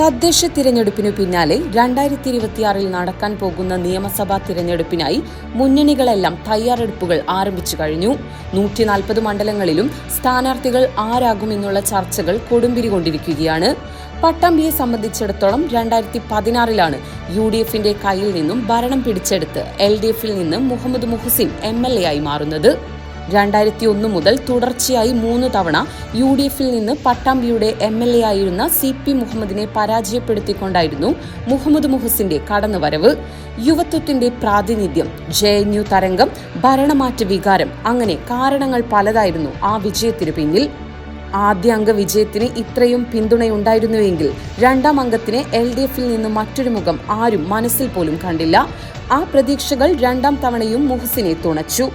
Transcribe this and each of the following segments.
തദ്ദേശ തിരഞ്ഞെടുപ്പിനു പിന്നാലെ രണ്ടായിരത്തി ഇരുപത്തിയാറിൽ നടക്കാൻ പോകുന്ന നിയമസഭാ തിരഞ്ഞെടുപ്പിനായി മുന്നണികളെല്ലാം തയ്യാറെടുപ്പുകൾ ആരംഭിച്ചു കഴിഞ്ഞു. നൂറ്റി നാൽപ്പത് മണ്ഡലങ്ങളിലും സ്ഥാനാർത്ഥികൾ ആരാകുമെന്നുള്ള ചർച്ചകൾ കൊടുമ്പിരി കൊണ്ടിരിക്കുകയാണ് പട്ടാമ്പിയെ സംബന്ധിച്ചിടത്തോളം രണ്ടായിരത്തി പതിനാറിലാണ് യു ഡി എഫിന്റെ കയ്യിൽ നിന്നും ഭരണം പിടിച്ചെടുത്ത് എൽ ഡി എഫിൽ നിന്ന് Muhammad Muhsin M L A ആയി മാറുന്നത്. രണ്ടായിരത്തി ഒന്ന് മുതൽ തുടർച്ചയായി മൂന്ന് തവണ യു ഡി എഫിൽ നിന്ന് പട്ടാമ്പിയുടെ എം എൽ എ ആയിരുന്ന സി പി മുഹമ്മദിനെ പരാജയപ്പെടുത്തിക്കൊണ്ടായിരുന്നു മുഹമ്മദ് മുഹസിന്റെ കടന്നുവരവ്. യുവത്വത്തിന്റെ പ്രാതിനിധ്യം ജെ എൻ യു തരംഗം ഭരണമാറ്റ വികാരം അങ്ങനെ കാരണങ്ങൾ പലതായിരുന്നു ആ വിജയത്തിനു പിന്നിൽ. ആദ്യ അംഗ വിജയത്തിന് ഇത്രയും പിന്തുണയുണ്ടായിരുന്നുവെങ്കിൽ രണ്ടാം അംഗത്തിന് എൽ ഡി എഫിൽ നിന്ന് മറ്റൊരു മുഖം ആരും മനസ്സിൽ പോലും കണ്ടില്ല. ആ പ്രതീക്ഷകൾ രണ്ടാം തവണയും മുഹസിനെ തുണച്ചു.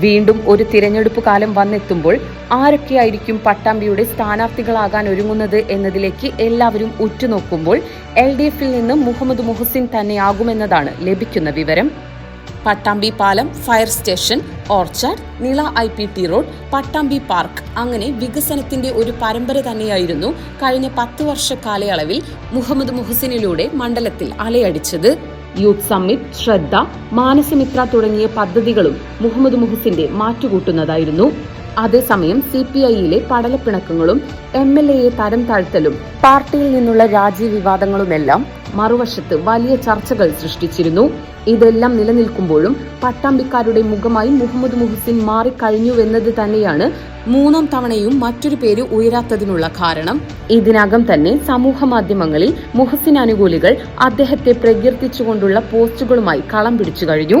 വീണ്ടും ഒരു തിരഞ്ഞെടുപ്പ് കാലം വന്നെത്തുമ്പോൾ ആരൊക്കെയായിരിക്കും പട്ടാമ്പിയുടെ സ്ഥാനാർത്ഥികളാകാൻ ഒരുങ്ങുന്നത് എന്നതിലേക്ക് എല്ലാവരും ഉറ്റുനോക്കുമ്പോൾ എൽ ഡി എഫിൽ നിന്ന് മുഹമ്മദ് മുഹസിൻ തന്നെയാകുമെന്നതാണ് ലഭിക്കുന്ന വിവരം. പട്ടാമ്പി പാലം fire station orchard Nila I P T road Pattambi park അങ്ങനെ വികസനത്തിന്റെ ഒരു പരമ്പര തന്നെയായിരുന്നു കഴിഞ്ഞ പത്ത് വർഷ കാലയളവിൽ മുഹമ്മദ് മുഹസിനിലൂടെ മണ്ഡലത്തിൽ അലയടിച്ചത്. യൂത്ത് സമ്മിറ്റ് ശ്രദ്ധ മാനസമിത്ര തുടങ്ങിയ പദ്ധതികളും മുഹമ്മദ് മുഹസിന്റെ മാറ്റുകൂട്ടുന്നതായിരുന്നു. അതേസമയം സി പി ഐയിലെ പടലപ്പിണക്കങ്ങളും എം എൽ എയെ തരം താഴ്ത്തലും പാർട്ടിയിൽ നിന്നുള്ള രാജ്യവിവാദങ്ങളുമെല്ലാം മറുവശത്ത് വലിയ ചർച്ചകൾ സൃഷ്ടിച്ചിരുന്നു. ഇതെല്ലാം നിലനിൽക്കുമ്പോഴും പട്ടാമ്പിക്കാരുടെ മുഖമായി മുഹമ്മദ് മുഹസിൻ മാറിക്കഴിഞ്ഞുവെന്നത് തന്നെയാണ് മൂന്നാം തവണയും മറ്റൊരു പേര് ഉയരാത്തതിനുള്ള കാരണം. ഇതിനകം തന്നെ സമൂഹ മാധ്യമങ്ങളിൽ മുഹസിൻ അനുകൂലികൾ അദ്ദേഹത്തെ പ്രകീർത്തിച്ചുകൊണ്ടുള്ള പോസ്റ്റുകളുമായി കളം പിടിച്ചു കഴിഞ്ഞു.